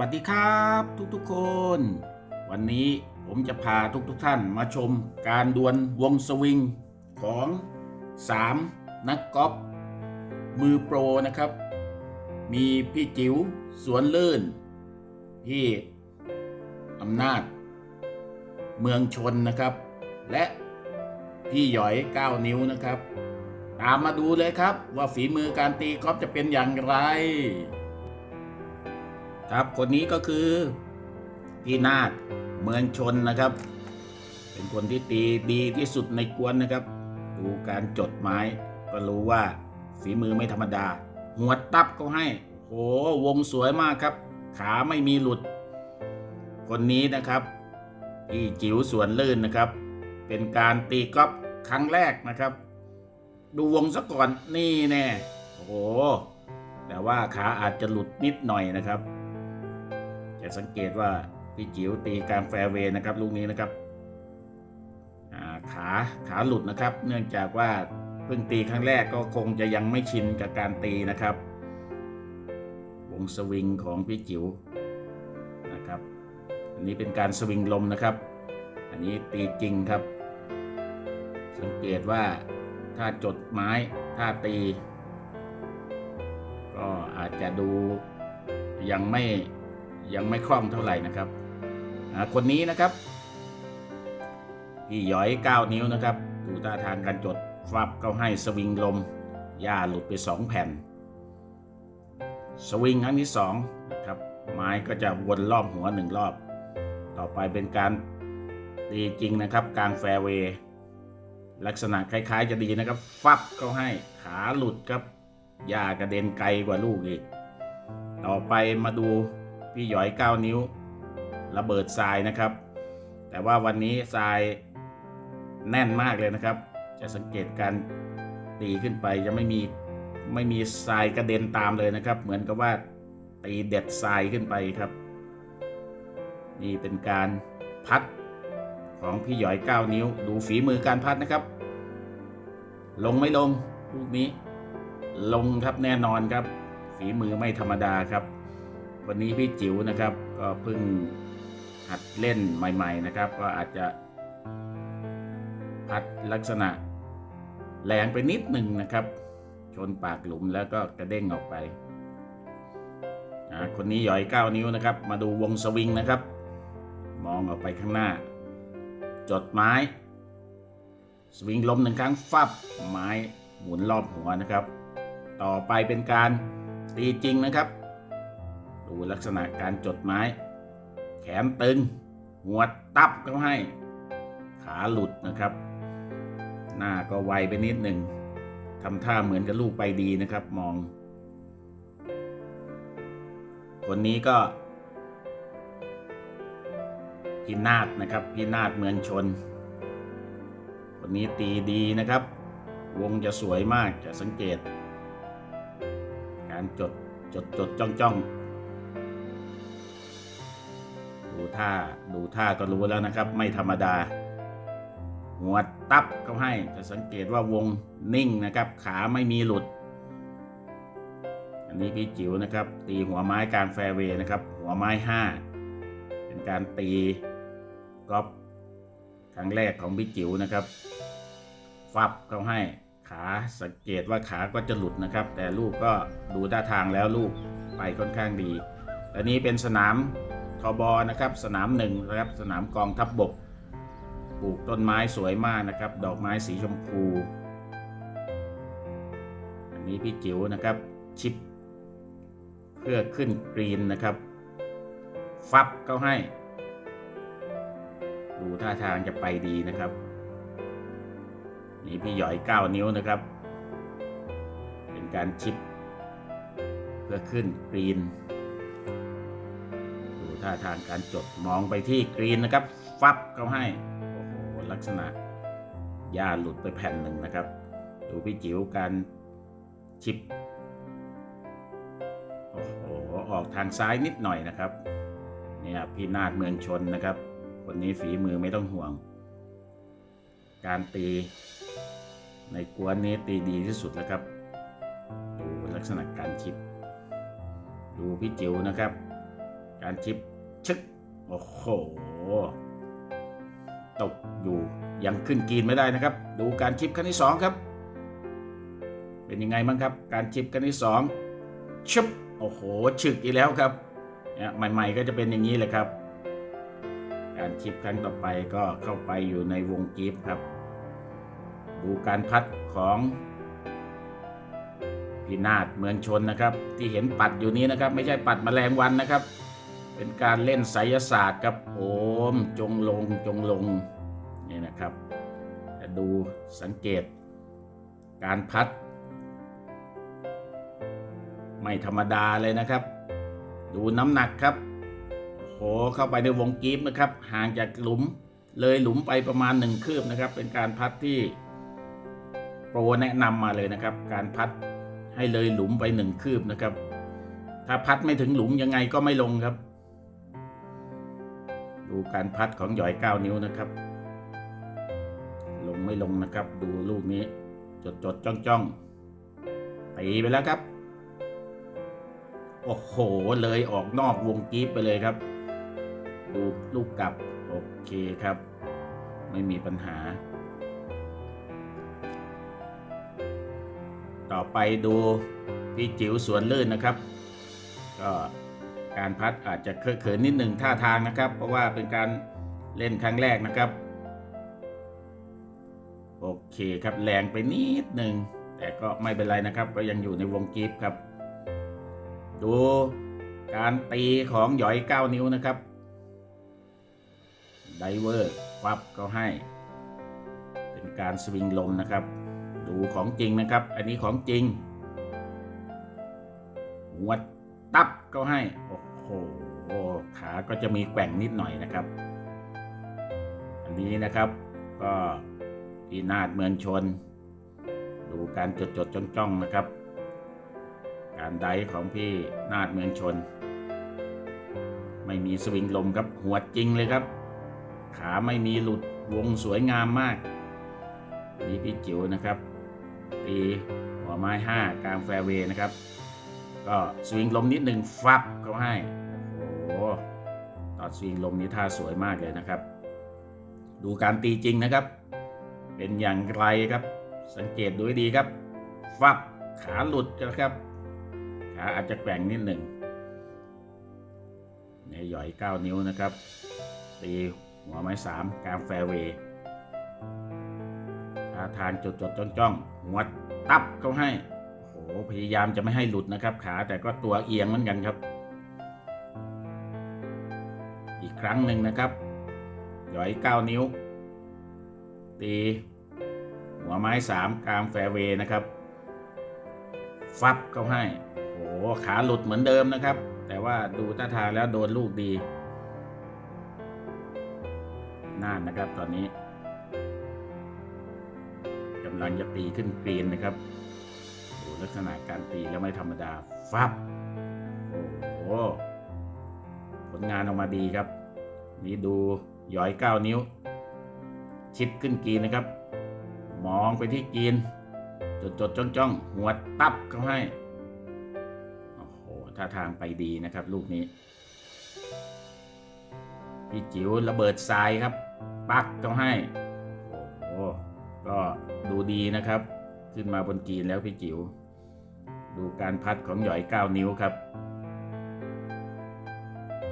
สวัสดีครับทุกๆคน วันนี้ผมจะพาทุกๆท่านมาชมการดวลวงสวิงของ 3 นักกอล์ฟมือโปรนะครับ มีพี่จิ๋วสวนลื่น พี่อำนาจ เมืองชนนะครับ และพี่หยอย 9 นิ้วนะครับ ตามมาดูเลยครับว่าฝีมือการตีกอล์ฟจะเป็นอย่างไร ครับคนนี้ก็คือพี่นาคเมืองชนนะครับ เป็นคนที่ตีดีที่สุดในกวนนะครับ ดูการจดไม้ก็รู้ว่าฝีมือไม่ธรรมดา หัวตับก็ให้โหวงสวยมากครับ ขาไม่มีหลุด คนนี้นะครับพี่จิ๋วสวนลื่นนะครับ เป็นการตีกอล์ฟครั้งแรกนะครับ ดูวงซะก่อนนี่แน่โอ้โหแต่ว่าขาอาจจะหลุดนิดหน่อยนะครับ จะสังเกตว่าพี่จิ๋วตีการแฟร์เวย์นะครับลูกนี้นะครับขาขาหลุดนะครับ เนื่องจากว่าเพิ่งตีครั้งแรกก็คงจะยังไม่ชินกับการตีนะครับ วงสวิงของพี่จิ๋วนะครับ อันนี้เป็นการสวิงลมนะครับ อันนี้ตีจริงครับ สังเกตว่าถ้าจดไม้ถ้าตี ก็อาจจะดูยังไม่ ยังไม่คล่องเท่าไหร่นะครับคนนี้นะครับพี่หยอย 9 นิ้วนะครับ ดูท่าทางการจดฟับเขาให้สวิงลมหญ้าหลุดไป 2 แผ่น สวิงครั้งที่2นะครับไม้ก็จะวนรอบหัวหนึ่งรอบ ต่อไปเป็นการตีจริงนะครับ กลางแฟร์เวย์ลักษณะคล้ายๆจะดีนะครับฟับเขาให้ขาหลุดครับหญ้ากระเด็นไกลกว่าลูกอีก ต่อไปมาดู พี่หยอย 9 นิ้ว ระเบิดทรายนะครับ แต่ว่าวันนี้ทรายแน่นมากเลยนะครับ จะสังเกตการตีขึ้นไปจะไม่มีไม่มีทรายกระเด็นตามเลยนะครับ เหมือนกับว่าตีเด็ดทรายขึ้นไปครับ นี่เป็นการพัดของพี่หยอย 9 นิ้ว ดูฝีมือการพัดนะครับ ลงไม่ลงลูกนี้ ลงครับแน่นอนครับ ฝีมือไม่ธรรมดาครับ วันนี้พี่จิ๋วนะครับ ก็เพิ่งหัดเล่นใหม่ ๆนะครับ ก็อาจจะพัดลักษณะแรงไปนิดหนึ่งนะครับ ชนปากหลุมแล้วก็กระเด้งออกไปอ่าคนนี้หย่อย 9 นิ้วนะครับ มาดูวงสวิงนะครับ มองออกไปข้างหน้า จดไม้ สวิงลมหนึ่งครั้งฟับไม้หมุนรอบหัวนะครับ ต่อไปเป็นการตีจริงนะครับ ดูลักษณะการจดไม้ แขนตึง หัวตับก็ให้ ขาหลุดนะครับ หน้าก็ไวไปนิดหนึ่งทำท่าเหมือนกับลูกไปดีนะครับมอง คนนี้ก็พี่นาดนะครับพี่นาดเมืองชน คนนี้ตีดีนะครับ วงจะสวยมากจะสังเกต การจดจดจดจ้องจ้อง ท่าดูท่าก็รู้แล้วนะครับ ไม่ธรรมดา หัวตับก็ให้จะสังเกตว่าวงนิ่งนะครับ ขาไม่มีหลุด อันนี้พี่จิ๋วนะครับ ตีหัวไม้กางแฟร์เวย์นะครับ หัวไม้ห้าเป็นการตีกอล์ฟครั้งแรกของพี่จิ๋วนะครับ ฟับเขาให้ขาสังเกตว่าขาก็จะหลุดนะครับ แต่ลูกก็ดูท่าทางแล้วลูกไปค่อนข้างดีอันนี้เป็นสนาม ทบนะครับ สนามหนึ่งนะครับสนามกองทัพบบกปลูกต้นไม้สวยมากนะครับ ดอกไม้สีชมพู อันนี้พี่จิ๋วนะครับชิป เพื่อขึ้นกรีนนะครับ ฟับเขาให้ ดูท่าทางจะไปดีนะครับ นี่พี่หยอย 9 นิ้วนะครับ เป็นการชิป เพื่อขึ้นกรีน ท่าทางการจดมองไปที่กรีนนะครับ ฟับเขาให้ โอ้โห ลักษณะหญ้าหลุดไปแผ่นหนึ่งนะครับ ดูพี่จิ๋วการชิป โอ้โห ออกทางซ้ายนิดหน่อยนะครับ เนี่ยพี่นาดเมืองชนนะครับ คนนี้ฝีมือไม่ต้องห่วง การตีในกวนนี้ตีดีที่สุดแล้วครับ ดูลักษณะการชิป ดูพี่จิ๋วนะครับ การชิปชึก โอ้โห ตกอยู่ยังขึ้นกรีนไม่ได้นะครับ ดูการชิปครั้งที่สองครับ เป็นยังไงบ้างครับ การชิปครั้งที่สองชุบโอ้โหฉึกอีกแล้วครับเนี่ยใหม่ ๆ ก็จะเป็นอย่างนี้เลยครับ การชิปครั้งต่อไปก็เข้าไปอยู่ในวงกรีฟครับ ดูการพัดของพี่นาฏเมืองชนนะครับ ที่เห็นปัดอยู่นี้นะครับ ไม่ใช่ปัดแมลงวันนะครับ เป็นการเล่นไสยศาสตร์ครับโอมจงลงจงลงนี่นะครับดูสังเกต การพัด ไม่ธรรมดาเลยนะครับ ดูน้ำหนักครับโหเข้าไปในวงกีฟนะครับ ห่างจากหลุมเลยหลุมไปประมาณหนึ่งคืบนะครับ เป็นการพัดที่โปรแนะนำมาเลยนะครับ การพัดให้เลยหลุมไปหนึ่งคืบนะครับ ถ้าพัดไม่ถึงหลุมยังไงก็ไม่ลงครับ ดูการพัดของหยอยเก้านิ้วนะครับ ลงไม่ลงนะครับ ดูลูกนี้ จดจดจ้องจ้องตีไปแล้วครับ โอ้โห เลยออกนอกวงกรีฟไปเลยครับ ดูลูกกลับ โอเคครับ ไม่มีปัญหา ต่อไปดูพี่จิ๋วสวนลื่นนะครับ ก็ การพัดอาจจะเคอะเขินนิดหนึ่งท่าทางนะครับ เพราะว่าเป็นการเล่นครั้งแรกนะครับโอเคครับแรงไปนิดหนึ่งแต่ก็ไม่เป็นไรนะครับ ก็ยังอยู่ในวงกีฟครับ ดูการตีของหยอย 9 นิ้วนะครับไดเวอร์ฟับก็ให้ เป็นการสวิงลมนะครับ ดูของจริงนะครับ อันนี้ของจริงหัวตับก็ให้โอ้โห ขาก็จะมีแกว่งนิดหน่อยนะครับ อันนี้นะครับก็พี่นาดเมืองชน ดูการจดจดจ้องจ้องนะครับ การไดของพี่นาดเมืองชน ไม่มีสวิงลมครับหัวจริงเลยครับ ขาไม่มีหลุดวงสวยงามมากนี่พี่จิ๋วนะครับตีหัวไม้ 5 กลางแฟร์เวย์นะครับ ก็สวิงลมนิดหนึ่งฟับเขาให้ ตอนสวิงลมนี้ท่าสวยมากเลยนะครับ ดูการตีจริงนะครับ เป็นอย่างไรครับ สังเกตดูให้ดีครับ ฟับขาหลุดนะครับ ขาอาจจะแกว่งนิดหนึ่งในหย่อย 9 นิ้วนะครับ ตีหัวไม้ 3 กลางแฟร์เวย์ท่าทางจดจดจ้องจ้องหัวตับเขาให้ โอ้โหพยายามจะไม่ให้หลุดนะครับ ขาแต่ก็ตัวเอียงเหมือนกันครับ ครั้งหนึ่งนะครับหย่อย 9 นิ้ว ตี หัวไม้ 3 กลางแฟเวย์นะครับ ฟับเขาให้ โอ้โหขาหลุดเหมือนเดิมนะครับ แต่ว่าดูท่าทางแล้วโดนลูกดีน่านนะครับตอนนี้กำลังจะตีขึ้นกรีนนะครับดูลักษณะการตีแล้วไม่ธรรมดา ฟับ โอ้โหผลงานออกมาดีครับ นี่ดูหย้อย9นิ้ว ชิดขึ้นกีนนะครับ มองไปที่กีนจดจดจ้องจ้องหัวตับเขาให้ โอ้โหท่าทางไปดีนะครับ ลูกนี้ พี่จิ๋วระเบิดทรายครับ ปักเขาให้ โอ้โหก็ดูดีนะครับ ขึ้นมาบนกีนแล้วพี่จิ๋วดูการพัดของหยอย 9 นิ้วครับ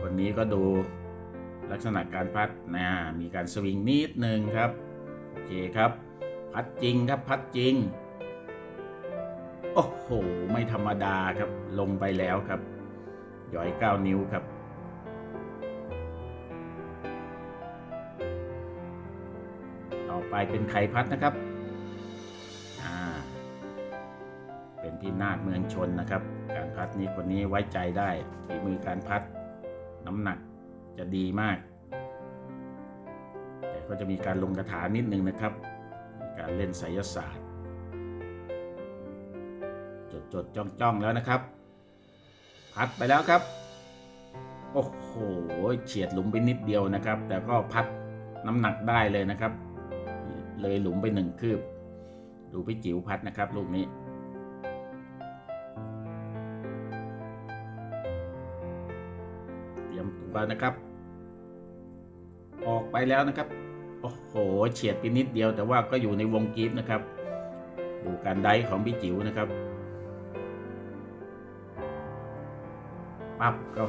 คนนี้ก็ดู ลักษณะการพัดนะมีการสวิงนิดนึงครับ โอเคครับ พัดจริงครับพัดจริง โอ้โห ไม่ธรรมดาครับ ลงไปแล้วครับหยอย9นิ้วครับ ต่อไปเป็นไข่พัดนะครับ เป็นพี่นาฏเมืองชนนะครับ การพัดนี้คนนี้ไว้ใจได้ฝีมือการพัดน้ำหนัก จะดีมาก แต่ก็จะมีการลงกระถานิดนึงนะครับ การเล่นไสยศาสตร์ จดจดจ้องจ้องแล้วนะครับ พัดไปแล้วครับ โอ้โหเฉียดหลุมไปนิดเดียวนะครับ แต่ก็พัดน้ำหนักได้เลยนะครับ เลยหลุมไปหนึ่งคืบ ดูพี่จิ๋วพัดนะครับลูกนี้ เตรียมแล้วนะครับ ออกไปแล้วนะครับ โอ้โหเฉียดไปนิดเดียวแต่ว่าก็อยู่ในวงกีฟนะครับ ดูการได้ของพี่จิ๋วนะครับปั๊บก็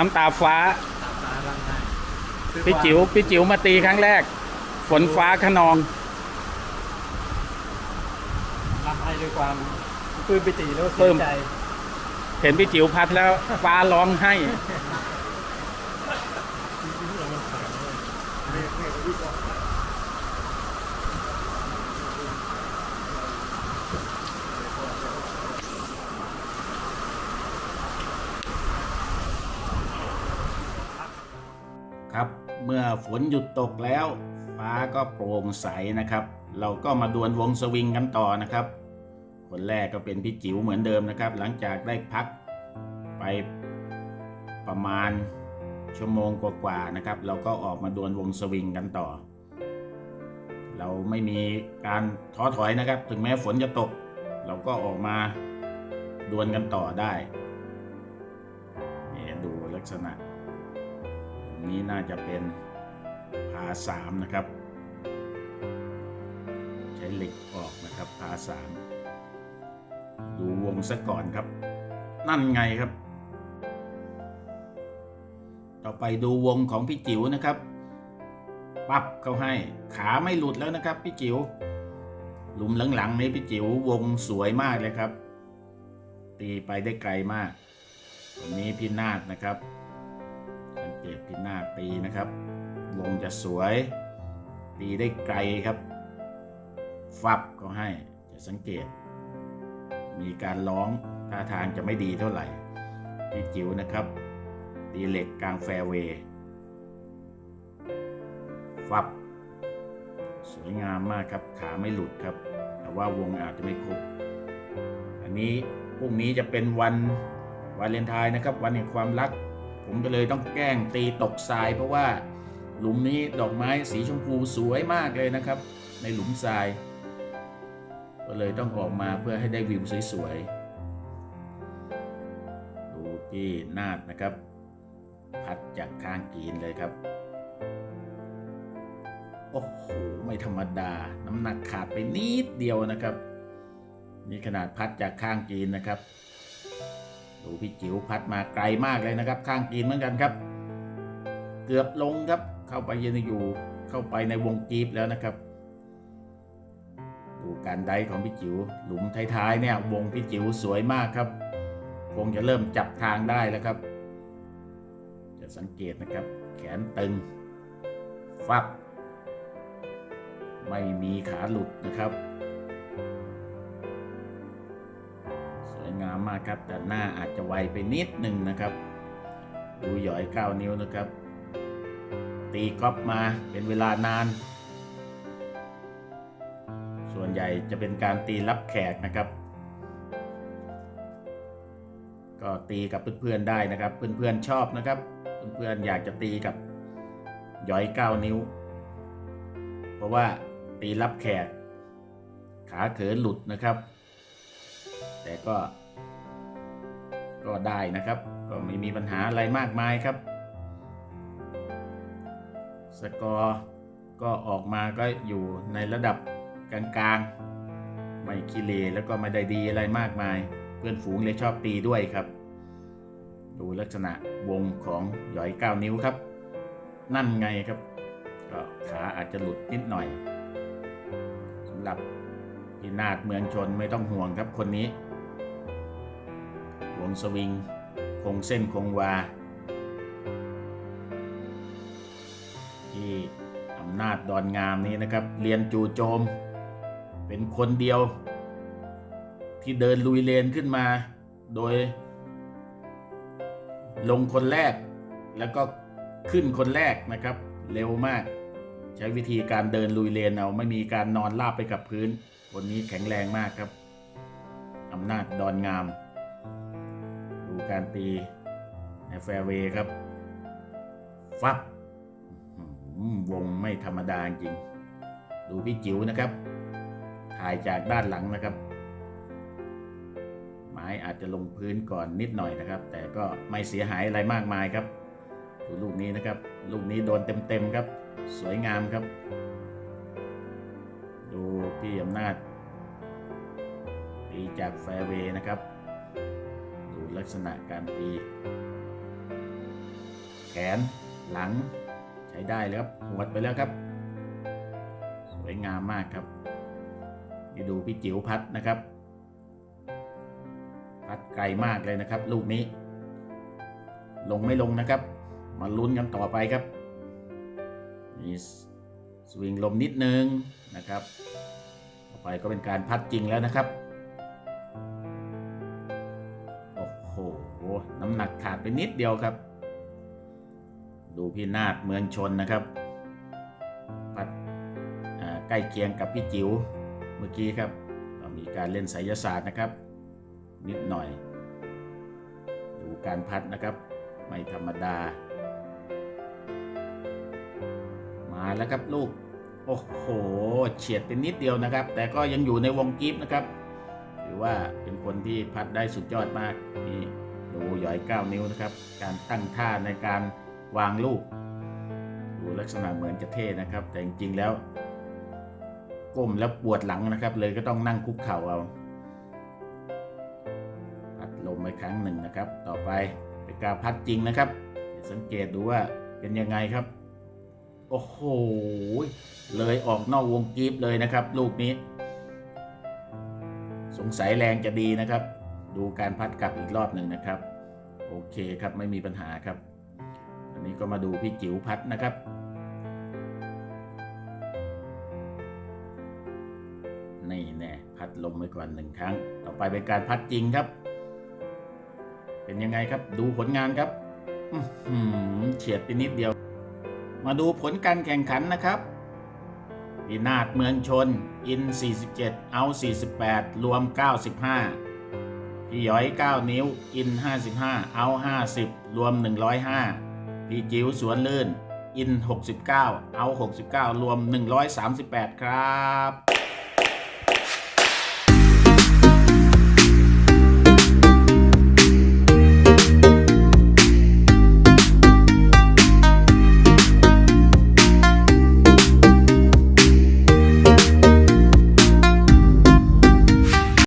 น้ำตาฟ้า พี่จิ๋วพี่จิ๋วมาตีครั้งแรก ฝนฟ้าขนองทำให้ด้วยความปลื้มปิติแล้วก็ปลื้เสียมใจ เห็นพี่จิ๋วพัดแล้วฟ้าร้องให้ ครับ เมื่อฝนหยุดตกแล้ว ฟ้าก็โปร่งใสนะครับ เราก็มาดวลวงสวิงกันต่อนะครับ คนแรกก็เป็นพี่จิ๋วเหมือนเดิมนะครับ หลังจากได้พักไปประมาณชั่วโมงกว่าๆนะครับ เราก็ออกมาดวลวงสวิงกันต่อ เราไม่มีการท้อถอยนะครับ ถึงแม้ฝนจะตก เราก็ออกมาดวลกันต่อได้นี่ดูลักษณะ นี้น่าจะเป็นพาสามนะครับ ใช้เหล็กออกนะครับพาสามดูวงซะก่อนครับ นั่นไงครับ ต่อไปดูวงของพี่จิ๋วนะครับ ปับเขาให้ขาไม่หลุดแล้วนะครับพี่จิ๋วหลุมหลังๆนี้พี่จิ๋ววงสวยมากเลยครับ ตีไปได้ไกลมากวันนี้พี่นาฏนะครับ สังเกตพิน้าตีนะครับวงจะสวย ตีได้ไกลครับ ฟับก็ให้จะสังเกต มีการร้องท่าทางจะไม่ดีเท่าไหร่พี่จิ๋วนะครับ ตีเหล็กกลางแฟร์เวย์ฟับ สวยงามมากครับ ขาไม่หลุดครับ แต่ว่าวงอาจจะไม่ครบอันนี้พรุ่งนี้จะเป็นวันวาเลนไทน์นะครับ วันแห่งความรัก ผมก็เลยต้องแกล้งตีตกทรายเพราะว่าหลุมนี้ดอกไม้สีชมพูสวยมากเลยนะครับ ในหลุมทราย ก็เลยต้องออกมาเพื่อให้ได้วิวสวยๆ ดูที่นาดนะครับ พัดจากข้างกีนเลยครับ โอ้โห ไม่ธรรมดา น้ำหนักขาดไปนิดเดียวนะครับ นี่ขนาดพัดจากข้างกีนนะครับ ดูพี่จิ๋วพัดมาไกลมากเลยนะครับ ข้างกรีนเหมือนกันครับ เกือบลงครับ เข้าไปยืนอยู่ เข้าไปในวงกีบแล้วนะครับ ดูการได้ของพี่จิ๋วหลุมท้ายๆเนี่ยวงพี่จิ๋วสวยมากครับคงจะเริ่มจับทางได้แล้วครับ จะสังเกตนะครับ แขนตึง ฟับ ไม่มีขาหลุดนะครับ มาครับ แต่หน้าอาจจะไวไปนิดหนึ่งนะครับ ดูหยอย9นิ้วนะครับ ตีกอล์ฟมาเป็นเวลานาน ส่วนใหญ่จะเป็นการตีรับแขกนะครับ ก็ตีกับเพื่อนๆได้นะครับ เพื่อนๆชอบนะครับ เพื่อนๆอยากจะตีกับหยอย 9 นิ้ว เพราะว่าตีรับแขกขาเขินหลุดนะครับ แต่ก็ ก็ได้นะครับ ก็ไม่มีปัญหาอะไรมากมายครับ สกอร์ก็ออกมาก็อยู่ในระดับกลางๆ ไม่ขี้เลแล้วก็ไม่ได้ดีอะไรมากมาย เพื่อนฝูงเลยชอบตีด้วยครับ ดูลักษณะวงของหยอย 9 นิ้วครับ นั่นไงครับ ก็ขาอาจจะหลุดนิดหน่อยสำหรับพินาศเมืองชนไม่ต้องห่วงครับคนนี้ งสวิง คงเส้นคงวา ที่อำนาจดอนงามนี้นะครับ เรียนจูโจม เป็นคนเดียว ที่เดินลุยเลนขึ้นมา โดย ลงคนแรก แล้วก็ขึ้นคนแรกนะครับ เร็วมาก ใช้วิธีการเดินลุยเลนเอาไม่มีการนอนราบไปกับพื้นคนนี้แข็งแรงมากครับอำนาจดอนงาม การตีในแฟร์เวย์ครับ ฟับวงไม่ธรรมดาจริง ดูพี่จิ๋วนะครับ ถ่ายจากด้านหลังนะครับ ไม้อาจจะลงพื้นก่อนนิดหน่อยนะครับ แต่ก็ไม่เสียหายอะไรมากมายครับดูลูกนี้นะครับ ลูกนี้โดนเต็มๆครับ สวยงามครับ ดูพี่อำนาจตีจากแฟร์เวย์นะครับ ลักษณะการตี แขนหลังใช้ได้แล้วครับหวดไปแล้วครับ สวยงามมากครับนี่ดูพี่จิ๋วพัดนะครับ พัดไกลมากเลยนะครับ ลูกนี้ ลงไม่ลงนะครับ มาลุ้นกันต่อไปครับนี่สวิงลมนิดนึงนะครับ ต่อไปก็เป็นการพัดจริงแล้วนะครับ น้ำหนักขาดไปนิดเดียวครับ ดูพี่นาฏเมืองชนนะครับพัดใกล้เคียงกับพี่จิ๋วเมื่อกี้ครับก็มีการเล่นไสยศาสตร์นะครับ นิดหน่อย ดูการพัดนะครับ ไม่ธรรมดา มาแล้วครับลูกโอ้โหเฉียดไปนิดเดียวนะครับ แต่ก็ยังอยู่ในวงกิฟนะครับ ถือว่าเป็นคนที่พัดได้สุดยอดมากนี่ ดูหย่อย 9 นิ้วนะครับ การตั้งท่าในการวางลูก ดูลักษณะเหมือนจะเท่นะครับ แต่จริงๆแล้วก้มแล้วปวดหลังนะครับ เลยก็ต้องนั่งคุกเข่าเอาพัดลมไปครั้งหนึ่งนะครับ ต่อไปเป็นการพัดจริงนะครับ สังเกตดูว่าเป็นยังไงครับ โอ้โห เลยออกนอกวงกรีฟเลยนะครับ ลูกนี้ สงสัยแรงจะดีนะครับ ดูการพัดกลับอีกรอบหนึ่งนะครับ โอเคครับไม่มีปัญหาครับ อันนี้ก็มาดูพี่จิ๋วพัดนะครับ นี่แน่พัดลมไว้ก่อนหนึ่งครั้ง ต่อไปเป็นการพัดจริงครับ เป็นยังไงครับดูผลงานครับเฉียดไปนิดเดียว มาดูผลการแข่งขันนะครับพีนาฏเมืองชน อิน 47 เอา 48 รวม 95 พี่ย้อย 9 นิ้ว อิน 55 เอา 50 รวม 105 พี่จิ๋วสวนลื่น อิน 69 เอา 69 รวม 138 ครับ